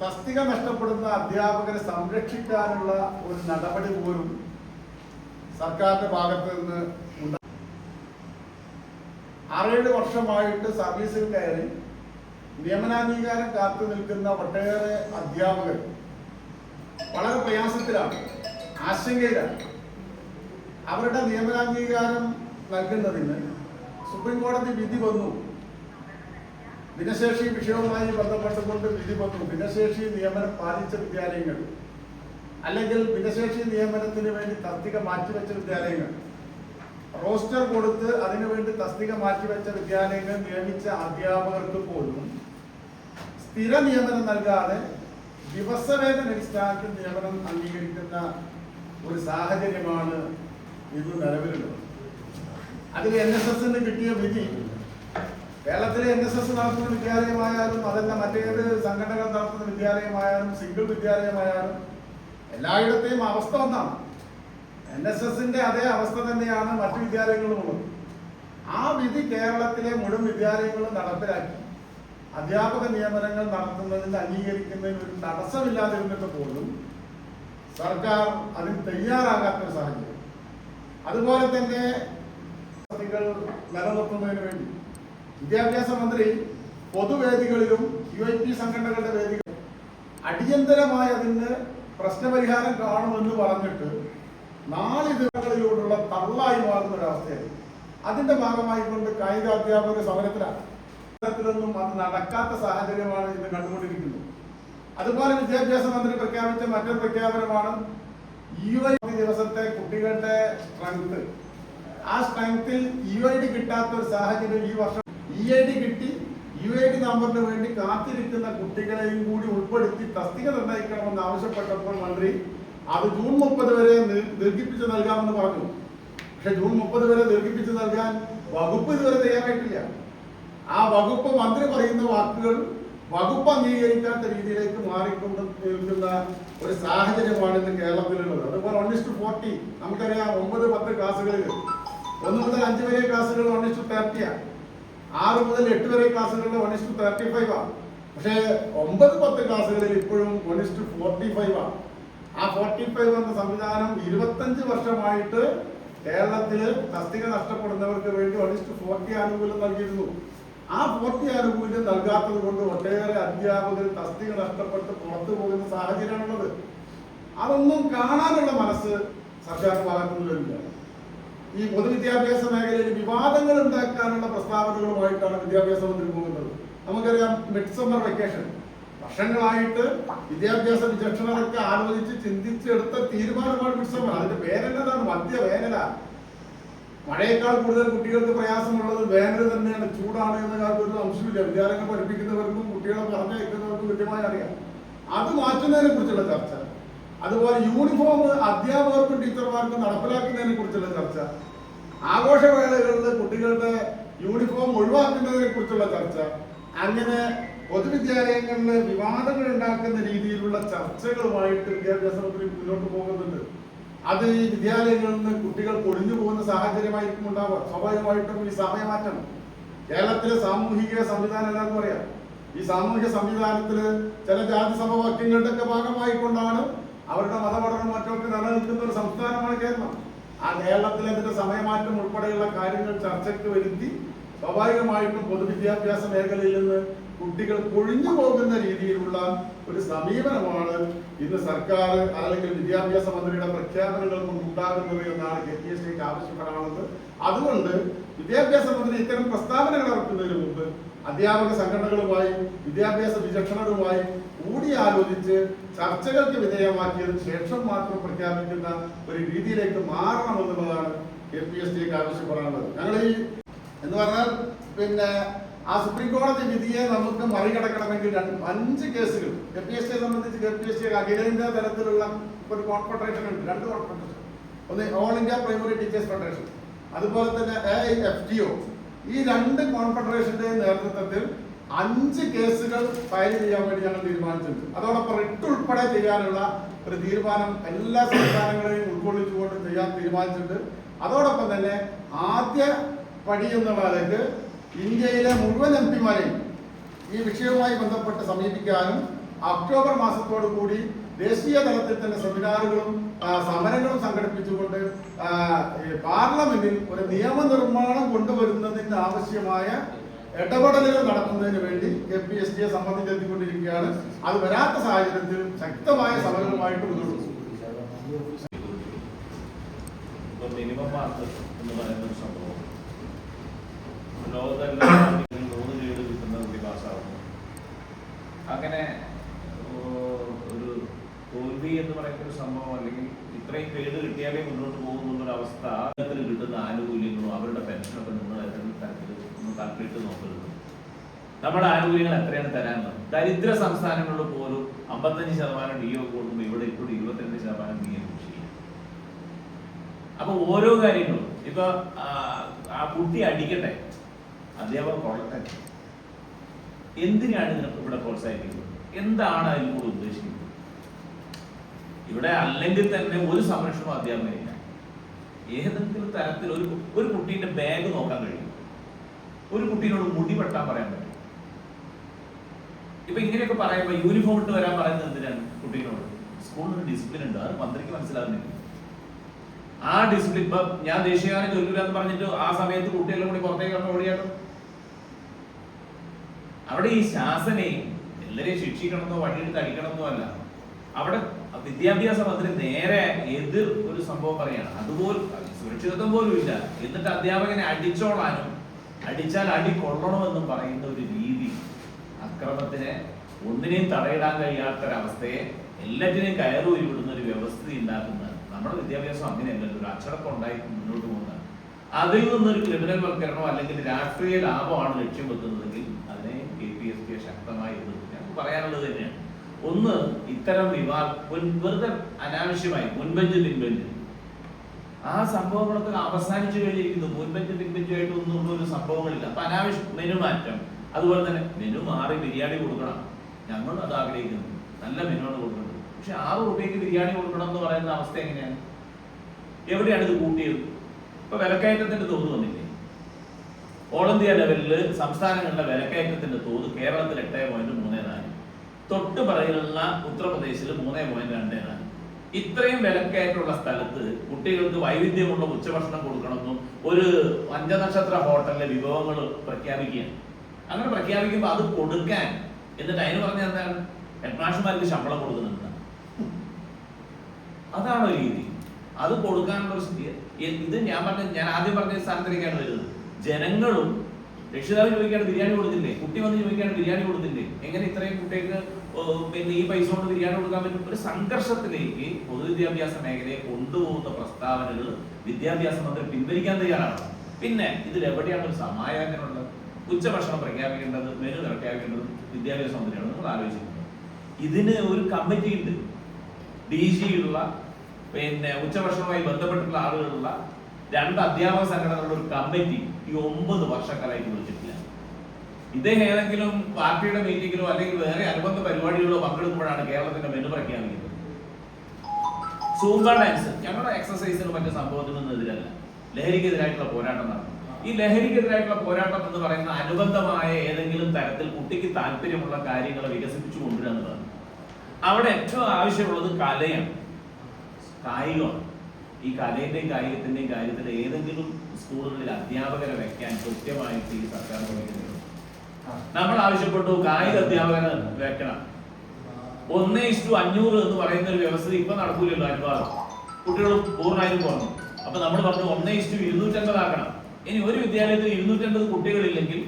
തസ്തിക നഷ്ടപ്പെടുന്ന അധ്യാപകരെ സംരക്ഷിക്കാനുള്ള ഒരു നടപടി പോലും സർക്കാരിന്റെ ഭാഗത്ത് നിന്ന് ഉണ്ട് ആറേഴ് വർഷമായിട്ട് സർവീസിൽ കയറി നിയമനാംഗീകാരം കാത്തു നിൽക്കുന്ന ഒട്ടേറെ അധ്യാപകർ വളരെ പ്രയാസത്തിലാണ് ആശങ്കയിലാണ്. അവരുടെ നിയമനാംഗീകാരം നൽകുന്നതിന് സുപ്രീം കോടതി വിധി വന്നു. ഭിന്നശേഷി വിഷയവുമായി ബന്ധപ്പെട്ടുകൊണ്ട് വിധി വന്നു ഭിന്നശേഷി നിയമനം പാലിച്ച വിദ്യാലയങ്ങൾ അല്ലെങ്കിൽ ഭിന്നശേഷി നിയമനത്തിന് വേണ്ടി തസ്തിക മാറ്റിവെച്ച വിദ്യാലയങ്ങൾ. റോസ്റ്റർ കൊടുത്ത് അതിനുവേണ്ടി തസ്തിക മാറ്റിവെച്ച വിദ്യാലയങ്ങൾ നിയമിച്ച അധ്യാപകർക്ക് പോലും സ്ഥിര നിയമനം നൽകാതെ ദിവസവേതന അടിസ്ഥാനത്തിൽ നിയമനം അംഗീകരിക്കുന്ന ഒരു സാഹചര്യമാണ് ഇന്ന് നിലവിലുള്ളത്. അതിൽ എൻ എസ് എസിന് കിട്ടിയ വിധി കേരളത്തിലെ എൻ എസ് എസ് നടത്തുന്ന വിദ്യാലയമായാലും അതല്ല മറ്റേത് സംഘടനകൾ നടത്തുന്ന വിദ്യാലയമായാലും സിംഗിൾ വിദ്യാലയമായാലും എല്ലായിടത്തെയും അവസ്ഥ ഒന്നാണ്. എൻ എസ് എസിന്റെ അതേ അവസ്ഥ തന്നെയാണ് മറ്റു വിദ്യാലയങ്ങളും ഉള്ളത്. ആ വിധി കേരളത്തിലെ മുഴുവൻ വിദ്യാലയങ്ങളും നടപ്പിലാക്കി. അധ്യാപക നിയമനങ്ങൾ നടത്തുന്നതിൽ അംഗീകരിക്കുന്നതിന് ഒരു തടസ്സമില്ലാതിരുന്നിട്ട് പോലും സർക്കാർ അതിന് തയ്യാറാകാത്ത ഒരു സാഹചര്യം. അതുപോലെ തന്നെ നിലനിർത്തുന്നതിന് വേണ്ടി വിദ്യാഭ്യാസ മന്ത്രി പൊതുവേദികളിലും യു ഐ പി സംഘടനകളുടെ വേദികൾ അടിയന്തരമായി അതിന് പ്രശ്നപരിഹാരം കാണുമെന്ന് പറഞ്ഞിട്ട് നാളിതുകളിലൂടെയുള്ള തള്ളായി മാറുന്ന ഒരവസ്ഥയായി അതിന്റെ ഭാഗമായി കൊണ്ട് കായിക അധ്യാപക സമരത്തിലാണ്. അത് നടക്കാത്ത സാഹചര്യമാണ് ഇന്ന് കണ്ടുകൊണ്ടിരിക്കുന്നത്. അതുപോലെ വിദ്യാഭ്യാസ മന്ത്രി പ്രഖ്യാപിച്ച മറ്റൊരു പ്രഖ്യാപനമാണ് യു ഐ ദിവസത്തെ കുട്ടികളുടെ സ്ട്രെങ്ത് ആ സ്ട്രെങ്ത്തിൽ യു ഐ ഡി കിട്ടാത്ത ഒരു സാഹചര്യം ഈ വർഷം ഇ ഐ ഡി കിട്ടി യു ഐ ഡി നമ്പറിന് വേണ്ടി കാത്തിരിക്കുന്ന കുട്ടികളെയും കൂടി ഉൾപ്പെടുത്തി തസ്തിക നിർണയിക്കണമെന്ന് ആവശ്യപ്പെട്ടപ്പോൾ മന്ത്രി അത് ജൂൺ മുപ്പത് വരെ ദീർഘിപ്പിച്ച് നൽകാമെന്ന് പറഞ്ഞു. പക്ഷെ ജൂൺ മുപ്പത് വരെ ദീർഘിപ്പിച്ച് നൽകാൻ വകുപ്പ് ഇതുവരെ തയ്യാറായിട്ടില്ല. ആ വകുപ്പ് മന്ത്രി പറയുന്ന വാക്കുകൾ വകുപ്പ് അംഗീകരിക്കാത്ത രീതിയിലേക്ക് മാറിക്കൊണ്ട് നിൽക്കുന്ന ഒരു സാഹചര്യമാണ് ഇന്ന് കേരളത്തിലുള്ളത്. അതുപോലെ വൺ ഇസ്റ്റു ഫോർട്ടി നമുക്കറിയാം ഒമ്പത് പത്ത് ക്ലാസ്സുകളിൽ ഒന്ന് മുതൽ അഞ്ച് വരെ ക്ലാസ്സുകൾ വൺ ഇസ്റ്റു തേർട്ടിയാണ് ആറ് മുതൽ എട്ട് വരെ ക്ലാസ്സുകളിൽ വൺ ഇസ്റ്റു തേർട്ടി ഫൈവ് ആണ്. പക്ഷേ ഒമ്പത് പത്ത് ക്ലാസ്സുകളിൽ ഇപ്പോഴും വൺ ഇസ്റ്റു ഫോർട്ടി ഫൈവ് ആണ്. ആ ഫോർട്ടി ഫൈവ് എന്ന സംവിധാനം ഇരുപത്തഞ്ച് വർഷമായിട്ട് കേരളത്തിൽ തസ്തിക നഷ്ടപ്പെടുന്നവർക്ക് വേണ്ടി വൺ ഇസ്റ്റു ഫോർട്ടി ആനുകൂല്യം നൽകിയിരുന്നു. ആ ഫോർട്ടി ആനുകൂല്യം നൽകാത്തത് കൊണ്ട് ഒട്ടേറെ അധ്യാപകർ തസ്തിക നഷ്ടപ്പെട്ട് പുറത്തു പോകുന്ന സാഹചര്യമാണുള്ളത്. അതൊന്നും കാണാനുള്ള മനസ്സ് സർക്കാർ ഭാഗത്തുനിന്ന് വരില്ല ഈ പൊതുവിദ്യാഭ്യാസ മേഖലയിൽ വിവാദങ്ങൾ ഉണ്ടാക്കാനുള്ള പ്രസ്താവനകളുമായിട്ടാണ് വിദ്യാഭ്യാസ മന്ത്രി പോകുന്നത്. നമുക്കറിയാം മിഡ് സമ്മർ വെക്കേഷൻ വർഷങ്ങളായിട്ട് വിദ്യാഭ്യാസ വിചക്ഷണരൊക്കെ ആലോചിച്ച് ചിന്തിച്ചെടുത്ത തീരുമാനമാണ് മിഡ് സമ്മർ അതിന്റെ പേരെന്നതാണ് മധ്യ വേനല. മഴയേക്കാൾ കൂടുതൽ കുട്ടികൾക്ക് പ്രയാസമുള്ളത് വേനൽ തന്നെയാണ്. ചൂടാണ് എന്ന കാര്യത്തിൽ ഒരു സംശയമില്ല വിദ്യാലയങ്ങൾ പഠിപ്പിക്കുന്നവർക്കും കുട്ടികളെ പറഞ്ഞയക്കുന്നവർക്കും കൃത്യമായി അറിയാം. അത് മാറ്റുന്നതിനെ കുറിച്ചുള്ള ചർച്ച. അതുപോലെ യൂണിഫോം അധ്യാപകർക്കും ടീച്ചർമാർക്കും നടപ്പിലാക്കുന്നതിനെ കുറിച്ചുള്ള ചർച്ച. ആഘോഷവേളകളിൽ കുട്ടികളുടെ യൂണിഫോം ഒഴിവാക്കുന്നതിനെ കുറിച്ചുള്ള ചർച്ച. അങ്ങനെ പൊതുവിദ്യാലയങ്ങളിൽ വിവാദങ്ങൾ ഉണ്ടാക്കുന്ന രീതിയിലുള്ള ചർച്ചകളുമായിട്ട് വിദ്യാഭ്യാസ മന്ത്രി മുന്നോട്ട് പോകുന്നുണ്ട്. അത് ഈ വിദ്യാലയങ്ങളിൽ നിന്ന് കുട്ടികൾ പൊളിഞ്ഞു പോകുന്ന സാഹചര്യമായിരിക്കും ഉണ്ടാവുക. സ്വാഭാവികമായിട്ടും ഈ സമയമാറ്റം. കേരളത്തിലെ സാമൂഹിക സംവിധാനം എല്ലാവർക്കും അറിയാം ഈ സാമൂഹിക സംവിധാനത്തിൽ ചില ജാതി സമവാക്യങ്ങളുടെ ഒക്കെ ഭാഗമായിക്കൊണ്ടാണ് അവരുടെ മതപഠനം മറ്റൊക്കെ നിലനിൽക്കുന്ന ഒരു സംസ്ഥാനമാണ് കേരളം. ആ കേരളത്തിൽ അതിന്റെ സമയമാറ്റം ഉൾപ്പെടെയുള്ള കാര്യങ്ങൾ ചർച്ചയ്ക്ക് വരുത്തി സ്വാഭാവികമായിട്ടും പൊതുവിദ്യാഭ്യാസ മേഖലയിൽ നിന്ന് കുട്ടികൾ കൊഴിഞ്ഞു പോകുന്ന രീതിയിലുള്ള ഒരു സമീപനമാണ് ഇന്ന് സർക്കാർ അല്ലെങ്കിൽ വിദ്യാഭ്യാസ മന്ത്രിയുടെ പ്രഖ്യാപനങ്ങൾ കൊണ്ട് ഉണ്ടാകുന്നത് എന്നാണ് കെ പി എസ് സിക്ക് ആവശ്യപ്പെടാനുള്ളത്. അതുകൊണ്ട് വിദ്യാഭ്യാസ മന്ത്രി ഇത്തരം പ്രസ്താവനകൾ ഇറക്കുന്നതിന് മുമ്പ് അധ്യാപക സംഘടനകളുമായി വിദ്യാഭ്യാസ വിചക്ഷണരുമായി കൂടിയാലോചിച്ച് ചർച്ചകൾക്ക് വിധേയമാക്കിയതിനു ശേഷം മാത്രം പ്രഖ്യാപിക്കുന്ന ഒരു രീതിയിലേക്ക് മാറണമെന്നുള്ളതാണ് കെ പി എസ് സിക്ക് ആവശ്യപ്പെടാനുള്ളത്. ഞങ്ങൾ ഈ എന്ന് പറഞ്ഞാൽ പിന്നെ ആ സുപ്രീം കോടതി വിധിയെ നമുക്ക് മറികടക്കണമെങ്കിൽ അഞ്ച് കേസുകൾ. കെ പി എസ് സിയെ സംബന്ധിച്ച് കെ പി എസ് സി അഖിലേന്ത്യാ തലത്തിലുള്ള ഒരു കോൺഫെഡറേഷൻ ഉണ്ട്. രണ്ട് കോൺഫെഡറേഷൻ. ഒന്ന് all India primary teachers federation. അതുപോലെ തന്നെ എ എഫ് ടി ഒ ഈ രണ്ട് കോൺഫെഡറേഷന്റെ നേതൃത്വത്തിൽ അഞ്ച് കേസുകൾ ഫയൽ ചെയ്യാൻ വേണ്ടി ഞങ്ങൾ തീരുമാനിച്ചിട്ടുണ്ട് അതോടൊപ്പം റിട്ട് ഉൾപ്പെടെ ചെയ്യാനുള്ള ഒരു തീരുമാനം എല്ലാ സംസ്ഥാനങ്ങളെയും ഉൾക്കൊള്ളിച്ചുകൊണ്ട് ചെയ്യാൻ തീരുമാനിച്ചിട്ടുണ്ട്. അതോടൊപ്പം തന്നെ ആദ്യ പടി എന്നുള്ളതിലേക്ക് ഇന്ത്യയിലെ മുഴുവൻ എം പിമാരെയും ഈ വിഷയവുമായി ബന്ധപ്പെട്ട് സമീപിക്കാനും ഒക്ടോബർ മാസത്തോടു കൂടി ദേശീയ തലത്തിൽ തന്നെ സെമിനാറുകളും സമരങ്ങളും സംഘടിപ്പിച്ചുകൊണ്ട് പാർലമെന്റിൽ ഒരു നിയമനിർമ്മാണം കൊണ്ടുവരുന്നതിന്റെ ആവശ്യമായ ഇടപെടലുകൾ നടത്തുന്നതിന് വേണ്ടി കെ പി എസ് ടിയെ സംബന്ധിച്ചെത്തിക്കൊണ്ടിരിക്കുകയാണ്. അത് വരാത്ത സാഹചര്യത്തിൽ ശക്തമായ സമരങ്ങളുമായിട്ട് മുന്നോട്ട് മിനിമം മാർക്ക് എന്ന് പറയുന്ന ഒരു സംഭവം. ലോകത്തെല്ലാം മൂന്ന് ലീഡ് കിട്ടുന്ന കുട്ടി പാസ്സാവുന്നു അങ്ങനെ എന്ന് പറയുന്ന ഒരു സംഭവം അല്ലെങ്കിൽ ഇത്രയും പേര് കിട്ടിയാലേ മുന്നോട്ട് പോകുന്ന അവസ്ഥ ആദ്യത്തിൽ കിട്ടുന്ന ആനുകൂല്യങ്ങളും അവരുടെ പെൻഷനൊക്കെ നിങ്ങൾ ഏതെങ്കിലും തരത്തിൽ ഒന്ന് കാൽക്കുലേറ്റ് നോക്കരുത്. നമ്മുടെ ആനുകൂല്യങ്ങൾ എത്രയാണ് തരാനുള്ളത്? ദരിദ്ര സംസ്ഥാനങ്ങളിൽ പോലും അമ്പത്തഞ്ച് ശതമാനം ഡി ഒ കൊടുക്കുമ്പോൾ ഇവിടെ ഇപ്പോൾ ഇരുപത്തിരണ്ട് ശതമാനം ഡി എം അപ്പൊ ഓരോ കാര്യങ്ങളും ഇപ്പൊ ആ, കുട്ടി അടിക്കട്ടെ? അധ്യാപകം കൊള്ളട്ടെ. എന്തിനാണ് ഇവിടെ പ്രോത്സാഹിപ്പിക്കുന്നത്? എന്താണ് അതിലൂടെ ഉദ്ദേശിക്കുന്നത്? ഇവിടെ അല്ലെങ്കിൽ തന്നെ ഒരു സംരക്ഷണവും അധ്യാപകനില്ല ഏതെങ്കിലും തരത്തിൽ ഒരു ഒരു കുട്ടീന്റെ ബാഗ് നോക്കാൻ കഴിയും. ഒരു കുട്ടീനോട് മുടി വെട്ടാൻ പറയാൻ പറ്റും. ഇപ്പൊ ഇങ്ങനെയൊക്കെ പറയുമ്പോ യൂണിഫോം ഇട്ട് വരാൻ പറയുന്നത് എന്തിനാണ് കുട്ടീനോട്? സ്കൂളിൽ ഡിസിപ്ലിൻ ഉണ്ട്. അത് മന്ത്രിക്ക് മനസ്സിലാകുന്നില്ല ആ ഡിസിപ്ലിൻ ഇപ്പൊ ഞാൻ ദേശീയഗാനം ചൊല്ലില്ല എന്ന് പറഞ്ഞിട്ട് ആ സമയത്ത് കുട്ടികളും കൂടി പുറത്തേക്ക് കണ്ട് ഓടിയാണ് അവിടെ ഈ ശാസനയും എല്ലാരെയും ശിക്ഷിക്കണമെന്നോ വഴിയെടുത്ത് അടിക്കണമെന്നോ അല്ല. അവിടെ വിദ്യാഭ്യാസ മന്ത്രി നേരെ എതിർ ഒരു സംഭവം പറയാണ്. അതുപോലെ സുരക്ഷിതത്വം പോലും ഇല്ല. എന്നിട്ട് അധ്യാപകനെ അടിച്ചോളാനും അടിച്ചാൽ അടി കൊള്ളണമെന്നും പറയുന്ന ഒരു രീതി അക്രമത്തിനെ ഒന്നിനെയും തടയിടാൻ കഴിയാത്തൊരവസ്ഥയെ എല്ലാറ്റിനെയും കയറൂരി വിടുന്ന ഒരു വ്യവസ്ഥ ഉണ്ടാക്കുന്ന നമ്മുടെ വിദ്യാഭ്യാസം അങ്ങനെയല്ല ഒരു അച്ചടക്കം ഉണ്ടായി മുന്നോട്ട് പോകുന്ന. അതിൽ നിന്നൊരു ക്രിമിനൽ വൽക്കരണോ അല്ലെങ്കിൽ രാഷ്ട്രീയ ലാഭമാണ് ലക്ഷ്യം വെക്കുന്നതെങ്കിൽ അതിനെ കെ പി എസ് കെ ശക്തമായി എതിർക്കും. ഞങ്ങൾക്ക് പറയാനുള്ളത് തന്നെയാണ്. ഒന്ന് ഇത്തരം വിവാദ വെറുതെ അനാവശ്യമായി മുൻബെഞ്ച് പിൻബെഞ്ച് ആ സംഭവങ്ങളൊക്കെ അവസാനിച്ചു കഴിഞ്ഞിരിക്കുന്നു. മുൻബെഞ്ച് പിൻബെഞ്ചുമായിട്ട് ഒന്നും ഒരു സംഭവങ്ങളില്ല. അപ്പൊ അനാവശ്യം മെനു മാറ്റം. അതുപോലെ തന്നെ മെനു മാറി ബിരിയാണി കൊടുക്കണം. ഞങ്ങൾ അത് ആഗ്രഹിക്കുന്നു. നല്ല മെനു ആണ് കൊടുക്കുന്നത് പക്ഷെ ആറ് റുപ്യക്ക് ബിരിയാണി കൊടുക്കണം എന്ന് പറയുന്ന അവസ്ഥ എങ്ങനെയാണ്? എവിടെയാണ് ഇത് കൂട്ടിയത്? ഇപ്പൊ വിലക്കയറ്റത്തിന്റെ തോത് വന്നില്ലേ? ഓൾ ഇന്ത്യ ലെവലിൽ സംസ്ഥാനങ്ങളുടെ വിലക്കയറ്റത്തിന്റെ തോത് കേരളത്തിൽ എട്ടേ പോയിന്റ് തൊട്ട് പറയുന്ന ഉത്തർപ്രദേശിൽ മൂന്ന് പോയിന്റ് രണ്ട് ഇത്രയും വിലക്കയറ്റുള്ള സ്ഥലത്ത് കുട്ടികൾക്ക് വൈവിധ്യമുള്ള ഉച്ചഭക്ഷണം കൊടുക്കണമെന്നും ഒരു പഞ്ചനക്ഷത്ര ഹോട്ടലിലെ വിഭവങ്ങൾ പ്രഖ്യാപിക്കുകയാണ്. അങ്ങനെ പ്രഖ്യാപിക്കുമ്പോൾ അത് കൊടുക്കാൻ എന്നിട്ട് അതിന് പറഞ്ഞ എന്താണ്? ഹെഡ്മാഷന്മാർക്ക് ശമ്പളം കൊടുക്കുന്നുണ്ട്. അതാണ് രീതി. അത് കൊടുക്കാനുള്ള ഇത് ഞാൻ പറഞ്ഞ ഞാൻ ആദ്യം പറഞ്ഞ സ്ഥാനത്തിലേക്കാണ് വരുന്നത്. ജനങ്ങളും രക്ഷിതാവ് ചോദിക്കാണ് ബിരിയാണി കൊടുത്തില്ലേ? കുട്ടി വന്ന് ചോദിക്കാണ് ബിരിയാണി കൊടുത്തില്ലേ? എങ്ങനെ ഇത്രയും കുട്ടികൾക്ക് പിന്നെ ഈ പൈസ കൊണ്ട് ബിരിയാണി കൊടുക്കാൻ പറ്റും? ഒരു സംഘർഷത്തിലേക്ക് പൊതുവിദ്യാഭ്യാസ മേഖലയെ കൊണ്ടുപോകുന്ന പ്രസ്താവനകൾ വിദ്യാഭ്യാസ മന്ത്രി പിൻവലിക്കാൻ തയ്യാറാണ്. പിന്നെ ഇതിൽ എവിടെയാണ് ഒരു സമായാനമുള്ളത് ഉച്ചഭക്ഷണം പ്രഖ്യാപിക്കേണ്ടത് മെനു പ്രഖ്യാപിക്കേണ്ടത് വിദ്യാഭ്യാസ മന്ത്രിയാണ് നമ്മൾ ആലോചിക്കുന്നത് ഇതിന് ഒരു കമ്മിറ്റി ഉണ്ട് ഡി ഉള്ള പിന്നെ ഉച്ചഭക്ഷണവുമായി ബന്ധപ്പെട്ടിട്ടുള്ള ആളുകളുള്ള രണ്ട് അധ്യാപക സംഘടനകളുടെ ഒരു കമ്മിറ്റി ഈ ഒമ്പത് വർഷക്കാലമായിട്ട് വിളിച്ചിട്ടില്ല. ഇദ്ദേഹം ഏതെങ്കിലും പാർട്ടിയുടെ മീറ്റിങ്ങിലോ അല്ലെങ്കിൽ വേറെ അനുബന്ധ പരിപാടികളോ പങ്കെടുക്കുമ്പോഴാണ് കേരളത്തിന്റെ മെനു പ്രഖ്യാപിക്കുന്നത്. സൂംബ ഡാൻസ് ഞങ്ങളുടെ എക്സസൈസിന് മറ്റു സംഭവത്തിനൊന്നും എതിരല്ല. ലഹരിക്കെതിരായിട്ടുള്ള പോരാട്ടം നടന്നു. ഈ ലഹരിക്കെതിരായിട്ടുള്ള പോരാട്ടം എന്ന് പറയുന്ന അനുബന്ധമായ ഏതെങ്കിലും തരത്തിൽ കുട്ടിക്ക് താല്പര്യമുള്ള കാര്യങ്ങൾ വികസിപ്പിച്ചു കൊണ്ടുവരിക എന്നുള്ളതാണ് അവിടെ ഏറ്റവും ആവശ്യമുള്ളത് കലയാണ്. കായികമാണ്. ഈ കലയുടെയും കായികത്തിന്റെയും കാര്യത്തിൽ ഏതെങ്കിലും സ്കൂളുകളിൽ അധ്യാപകരെ വെക്കാൻ കൃത്യമായിട്ട് ഈ സർക്കാർ ശ്രമിക്കുന്നുണ്ട്. നമ്മൾ ആവശ്യപ്പെട്ടു കായിക അധ്യാപകരെ വെക്കണം. ഒന്ന് ഇഷ്ടു അഞ്ഞൂറ് എന്ന് പറയുന്ന ഒരു വ്യവസ്ഥ ഇപ്പൊ നടക്കൂലല്ലോ അനുഭവം കുട്ടികൾ പൂർണമായും പോകണം അപ്പൊ നമ്മൾ പറഞ്ഞു ഒന്ന് ഇഷ്ടു ഇരുന്നൂറ്റമ്പത് ആക്കണം. ഇനി ഒരു വിദ്യാലയത്തിൽ ഇരുന്നൂറ്റമ്പത് കുട്ടികളില്ലെങ്കിൽ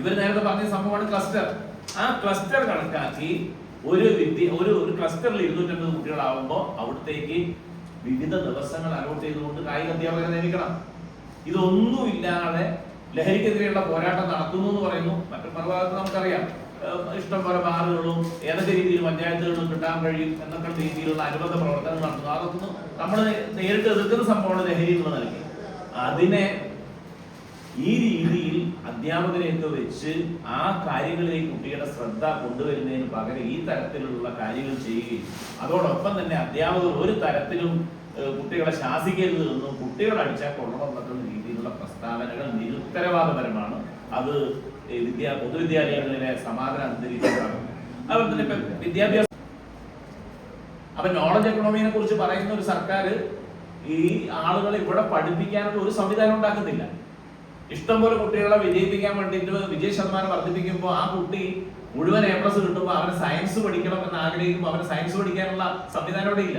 ഇവർ നേരത്തെ പറഞ്ഞ സംഭവമാണ് ക്ലസ്റ്റർ ആ ക്ലസ്റ്റർ കണക്കാക്കി ഒരു വിദ്യ ഒരു ഒരു ക്ലസ്റ്ററിൽ ഇരുന്നൂറ്റമ്പത് കുട്ടികളാവുമ്പോൾ അവിടത്തേക്ക് വിവിധ ദിവസങ്ങൾ അലോട്ട് ചെയ്തുകൊണ്ട് കായിക അധ്യാപകരെ നിയമിക്കണം. ഇതൊന്നുമില്ലാതെ ലഹരിക്കെതിരെയുള്ള പോരാട്ടം നടത്തുന്നു എന്ന് പറയുന്നു. മറ്റു മറുഭാഗത്ത് നമുക്കറിയാം. ഇഷ്ടം പോലെ ബാറുകളും ഏതൊക്കെ രീതിയിൽ പഞ്ചായത്തുകളും കിട്ടാൻ കഴിയും എന്നൊക്കെ രീതിയിലുള്ള അനുബന്ധ പ്രവർത്തനങ്ങൾ നടത്തുന്നു. അതൊന്നും നമ്മൾ നേരിട്ട് എതിർക്കുന്ന സംഭവമാണ് ലഹരി എന്ന് നൽകി അതിനെ ഈ രീതിയിൽ അധ്യാപകരെയൊക്കെ വെച്ച് ആ കാര്യങ്ങളിലേക്ക് കുട്ടിയുടെ ശ്രദ്ധ കൊണ്ടുവരുന്നതിന് പകരം ഈ തരത്തിലുള്ള കാര്യങ്ങൾ ചെയ്യുകയും അതോടൊപ്പം തന്നെ അധ്യാപകർ ഒരു തരത്തിലും കുട്ടികളെ ശാസിക്കരുത് എന്നും കുട്ടികളെ അടിച്ചാൽ കൊള്ളണം പറ്റുന്ന രീതിയിലുള്ള പ്രസ്താവനകൾ നിരുത്തരവാദപരമാണ്. അത് വിദ്യാ പൊതുവിദ്യാലയങ്ങളിലെ സമാധാന അന്തരീക്ഷമാണ് അതുപോലെ തന്നെ വിദ്യാഭ്യാസ അപ്പൊ നോളജ് എക്കണോമിയെ കുറിച്ച് പറയുന്ന ഒരു സർക്കാർ ഈ ആളുകളെ ഇവിടെ പഠിപ്പിക്കാനുള്ള ഒരു സംവിധാനം ഉണ്ടാക്കുന്നില്ല. ഇഷ്ടംപോലെ കുട്ടികളെ വിജയിപ്പിക്കാൻ വേണ്ടിയിട്ട് വിജയ ശതമാനം വർദ്ധിപ്പിക്കുമ്പോൾ ആ കുട്ടി മുഴുവൻ എ പ്ലസ് കിട്ടുമ്പോൾ അവന് സയൻസ് പഠിക്കണം എന്ന് ആഗ്രഹിക്കുമ്പോൾ അവന് സയൻസ് പഠിക്കാനുള്ള സംവിധാനം ഇവിടെ ഇല്ല.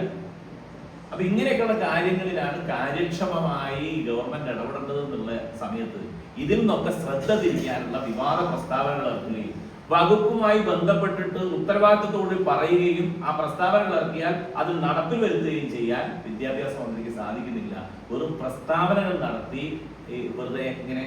അപ്പൊ ഇങ്ങനെയൊക്കെയുള്ള കാര്യങ്ങളിലാണ് കാര്യക്ഷമമായി ഗവൺമെന്റ് ഇടപെടേണ്ടത് എന്നുള്ള സമയത്ത് ഇതിൽ നിന്നൊക്കെ ശ്രദ്ധ തിരിക്കാനുള്ള വിവാദ പ്രസ്താവനകൾ ഇറക്കുകയും വകുപ്പുമായി ബന്ധപ്പെട്ടിട്ട് ഉത്തരവാദിത്തത്തോട് പറയുകയും ആ പ്രസ്താവനകൾ ഇറക്കിയാൽ അത് നടപ്പിൽ വരുത്തുകയും ചെയ്യാൻ വിദ്യാഭ്യാസ മന്ത്രിക്ക് സാധിക്കുന്നില്ല. വെറും പ്രസ്താവനകൾ നടത്തി വെറുതെ ഇങ്ങനെ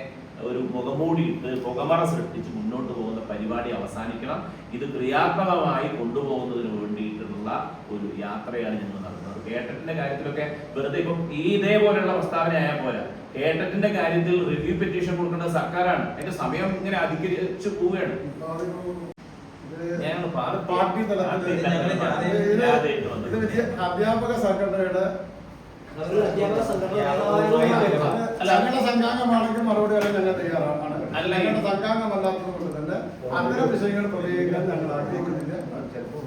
ഒരു മുഖമൂടിയിട്ട് പുകമറ സൃഷ്ടിച്ച് മുന്നോട്ട് പോകുന്ന പരിപാടി അവസാനിക്കണം. ഇത് ക്രിയാത്മകമായി കൊണ്ടുപോകുന്നതിന് വേണ്ടിയിട്ടുള്ള ഒരു യാത്രയാണ് ഞങ്ങൾ നടത്തുന്നത് കേട്ടറ്റിന്റെ കാര്യത്തിലൊക്കെ? വെറുതെ ഇപ്പം ഈ ഇതേപോലെയുള്ള പ്രസ്താവന ആയാൽ പോരാ. കേട്ടറ്റിന്റെ കാര്യത്തിൽ റിവ്യൂ പെറ്റീഷൻ കൊടുക്കേണ്ടത് സർക്കാരാണ്. അതിന്റെ സമയം ഇങ്ങനെ അധികരിച്ചു പോവുകയാണ്. പാർട്ടി- പാർട്ടി തലത്തിൽ അധ്യാപക സംഘടനയുടെ സംഘടന സംഘാംഗമാണെങ്കിൽ മറുപടി പറയാൻ ഞങ്ങൾ തയ്യാറാണ്. സംഘാംഗമല്ലാത്തത് കൊണ്ട് തന്നെ അത്തരം വിഷയങ്ങൾ പ്രതികരിക്കാൻ ഞങ്ങൾ ആഗ്രഹിക്കുന്നില്ല. ചിലപ്പോൾ